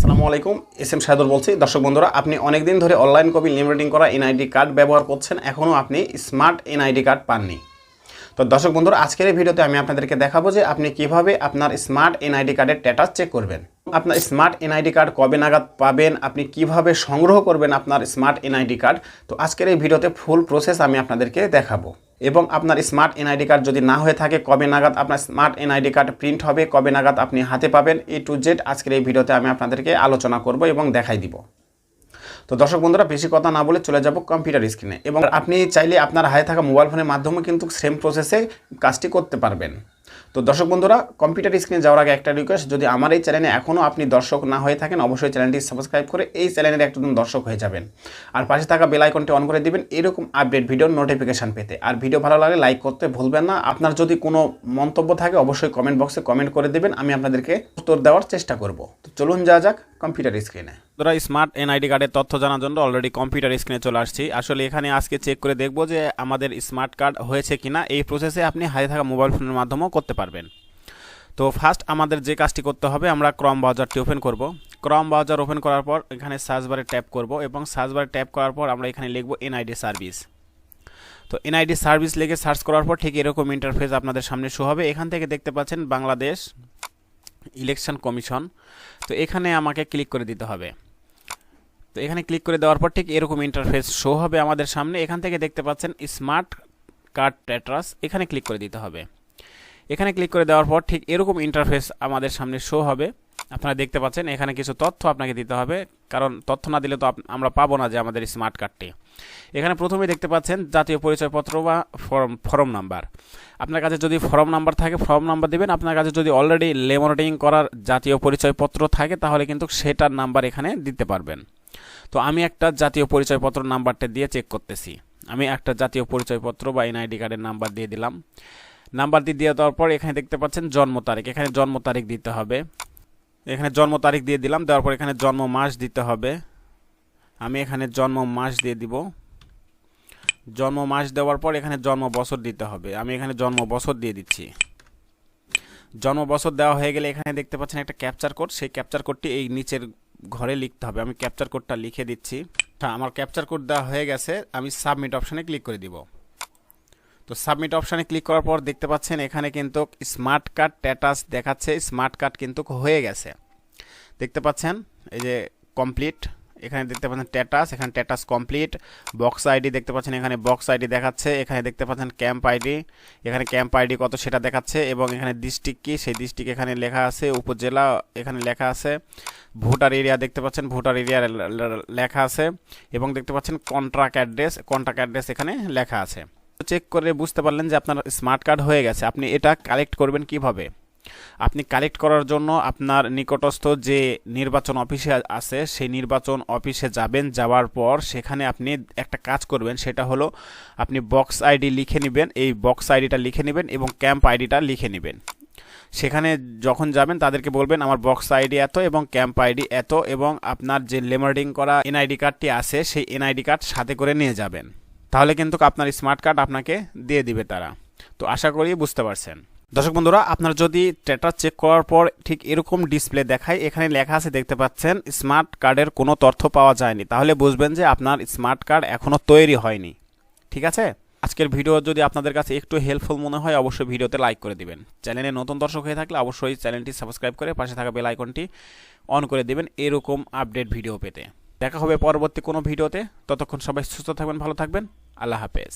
আসসালামু আলাইকুম, S M শাহাদুর বলছি। দর্শক বন্ধুরা, আপনি অনেক দিন ধরে অনলাইন কপি লিমিটিং করা এনআইডি কার্ড ব্যবহার করছেন, এখনও আপনি স্মার্ট এনআইডি কার্ড পাননি। তো দর্শক বন্ধুরা, আজকের এই ভিডিওতে আমি আপনাদেরকে দেখাবো যে আপনি কীভাবে আপনার স্মার্ট এনআইডি কার্ডের স্ট্যাটাস চেক করবেন। আপনার স্মার্ট এনআইডি কার্ড কবে নাগাদ পাবেন, আপনি কীভাবে সংগ্রহ করবেন আপনার স্মার্ট এনআইডি কার্ড, তো আজকের এই ভিডিওতে ফুল প্রসেস আমি আপনাদেরকে দেখাবো। এবং আপনার স্মার্ট এনআইডি কার্ড যদি না হয়ে থাকে, কবে নাগাদ আপনার স্মার্ট এনআইডি কার্ড প্রিন্ট হবে, কবে নাগাদ আপনি হাতে পাবেন এ টু জেড আজকের এই ভিডিওতে আমি আপনাদেরকে আলোচনা করব এবং দেখাই দিব। তো দর্শক বন্ধুরা, বেশি কথা না বলে চলে যাব কম্পিউটার স্ক্রিনে এবং আপনি চাইলে আপনার হাতে থাকা মোবাইল ফোনের মাধ্যমে কিন্তু সেম প্রসেসে কাজটি করতে পারবেন। তো দর্শক বন্ধুরা কম্পিউটার স্ক্রিনে যাওয়ার আগে একটা রিকোয়েস্ট যদি আমার এই চ্যানেলে এখনও আপনি দর্শক না হয়ে থাকেন, অবশ্যই চ্যানেলটি সাবস্ক্রাইব করে এই চ্যানেলের একজন দর্শক হয়ে যাবেন। আর পাশে থাকা বেল আইকনটি অন করে দিবেন, এরকম আপডেট ভিডিওর নোটিফিকেশান পেতে। আর ভিডিও ভালো লাগে লাইক করতে ভুলবেন না। আপনার যদি কোনো মন্তব্য থাকে, অবশ্যই কমেন্ট বক্সে কমেন্ট করে দেবেন, আমি আপনাদেরকে উত্তর দেওয়ার চেষ্টা করব। তো চলুন যা যাক। কম্পিউটার স্ক্রিনে। ধরা স্মার্ট এনআইডি কার্ডের তথ্য জানার জন্য অলরেডি কম্পিউটার স্ক্রিনে চলে আসছি। আসলে এখানে আজকে চেক করে দেখব যে আমাদের স্মার্ট কার্ড হয়েছে কিনা। এই প্রসেসে আপনি হাতে থাকা মোবাইল ফোনের মাধ্যমেও করতে পারবেন। তো ফার্স্ট আমাদের যে কাজটি করতে হবে, আমরা ক্রম ব্রাউজারটি ওপেন করব। ক্রম ব্রাউজার ওপেন করার পর এখানে সার্চ বারে ট্যাপ করব এবং সার্চ বারে ট্যাপ করার পর আমরা এখানে লিখব এনআইডি সার্ভিস। তো এনআইডি সার্ভিস লিখে সার্চ করার পর ঠিক এরকম ইন্টারফেস আপনাদের সামনে শো হবে। এখান থেকে দেখতে পাচ্ছেন বাংলাদেশ ইলেকশন কমিশন তো এখানে আমাকে ক্লিক করে দিতে হবে। তো এখানে ক্লিক করে দেওয়ার পর ঠিক এরকম ইন্টারফেস শো হবে আমাদের সামনে। এখান থেকে দেখতে পাচ্ছেন স্মার্ট কার্ড ট্যাট্রাস এখানে ক্লিক করে দিতে হবে। এখানে ক্লিক করে দেওয়ার পর ঠিক এরকম ইন্টারফেস আমাদের সামনে শো হবে। আপনারা দেখতে পাচ্ছেন, এখানে কিছু তথ্য আপনাকে দিতে হবে। কারণ তথ্য না দিলে তো আমরা পাবো না যে আমাদের স্মার্ট কার্ডটি এখানে প্রথমেই দেখতে পাচ্ছেন, জাতীয় পরিচয়পত্র বা ফর্ম ফর্ম নাম্বার আপনার কাছে যদি ফর্ম নাম্বার থাকে ফর্ম নাম্বার দিবেন। আপনার কাছে যদি অলরেডি লেমনেটিং করার জাতীয় পরিচয়পত্র থাকে, তাহলে কিন্তু সেটার নাম্বার এখানে দিতে পারবেন। তো আমি একটা জাতীয় পরিচয়পত্র নাম্বারটা দিয়ে চেক করতেছি। আমি একটা জাতীয় পরিচয়পত্র বা এনআইডি কার্ডের নাম্বার দিয়ে দিলাম। নাম্বার দিয়ে দেওয়ার পর এখানে দেখতে পাচ্ছেন জন্ম তারিখ। এখানে জন্ম তারিখ দিতে হবে। এখানে জন্ম তারিখ দিয়ে দিলাম, দেওয়ার পর এখানে জন্ম মাস দিতে হবে। আমি এখানে জন্ম মাস দিয়ে দিব। জন্ম মাস দেওয়ার পর এখানে জন্ম বছর দিতে হবে। আমি এখানে জন্ম বছর দিয়ে দিচ্ছি। জন্ম বছর দেওয়া হয়ে গেলে এখানে দেখতে পাচ্ছেন একটা ক্যাপচার কোড সেই ক্যাপচার কোডটি এই নিচের ঘরে লিখতে হবে। আমি ক্যাপচার কোডটা লিখে দিচ্ছি। হ্যাঁ আমার ক্যাপচার কোড দেওয়া হয়ে গেছে, আমি সাবমিট অপশানে ক্লিক করে দিব। তো সাবমিট অপশানে ক্লিক করার পর দেখতে পাচ্ছেন এখানে কিন্তু স্মার্ট কার্ড স্ট্যাটাস দেখাচ্ছে। স্মার্ট কার্ড কিন্তু হয়ে গেছে। দেখতে পাচ্ছেন? এই যে কমপ্লিট এখানে দেখতে পাচ্ছেন স্ট্যাটাস এখানে স্ট্যাটাস কমপ্লিট বক্স আইডি দেখতে পাচ্ছেন, এখানে বক্স আইডি দেখাচ্ছে, এখানে দেখতে পাচ্ছেন ক্যাম্প আইডি এখানে ক্যাম্প আইডি কত সেটা দেখাচ্ছে এবং এখানে ডিস্ট্রিক্ট কি, সেই ডিস্ট্রিক্ট এখানে লেখা আছে, উপজেলা এখানে লেখা আছে, ভোটার এরিয়া দেখতে পাচ্ছেন, ভোটার এরিয়া লেখা আছে এবং দেখতে পাচ্ছেন কন্ট্রাক্ট অ্যাড্রেস কন্ট্রাক্ট অ্যাড্রেস এখানে লেখা আছে। চেক করে বুঝতে পারলেন যে আপনার স্মার্ট কার্ড হয়ে গেছে। আপনি এটা কালেক্ট করবেন কীভাবে? আপনি কালেক্ট করার জন্য আপনার নিকটস্থ যে নির্বাচন অফিসে আছে, সেই নির্বাচন অফিসে যাবেন, যাওয়ার পর সেখানে আপনি একটা কাজ করবেন, সেটা হলো আপনি বক্স আইডি লিখে নেবেন। এই বক্স আইডিটা লিখে নেবেন এবং ক্যাম্প আইডিটা লিখে নেবেন। সেখানে যখন যাবেন তাদেরকে বলবেন, আমার বক্স আইডি এত এবং ক্যাম্প আইডি এত এবং আপনার যে লেমার্ডিং করা এনআইডি কার্ডটি আছে, সেই এনআইডি কার্ড সাথে করে নিয়ে যাবেন। তাহলে কিন্তু আপনার স্মার্ট কার্ড আপনাকে দিয়ে দিবে তারা। তো আশা করি বুঝতে পারছেন। দর্শক বন্ধুরা, আপনার যদি স্ট্যাটাস চেক করার পর ঠিক এরকম ডিসপ্লে দেখায়, এখানে লেখা আছে দেখতে পাচ্ছেন স্মার্ট কার্ডের কোনো তথ্য পাওয়া যায়নি। তাহলে বুঝবেন যে আপনার স্মার্ট কার্ড এখনও তৈরি হয়নি। ঠিক আছে? আজকের ভিডিও যদি আপনাদের কাছে একটু হেল্পফুল মনে হয়, অবশ্যই ভিডিওতে লাইক করে দিবেন। চ্যানেলে নতুন দর্শক হয়ে থাকলে অবশ্যই চ্যানেলটি সাবস্ক্রাইব করে পাশে থাকা বেল আইকনটি অন করে দিবেন এরকম আপডেট ভিডিও পেতে। দেখা হবে পরবর্তী কোনো ভিডিওতে। ততক্ষণ সবাই সুস্থ থাকবেন ভালো থাকবেন। আল্লাহ হাফেজ।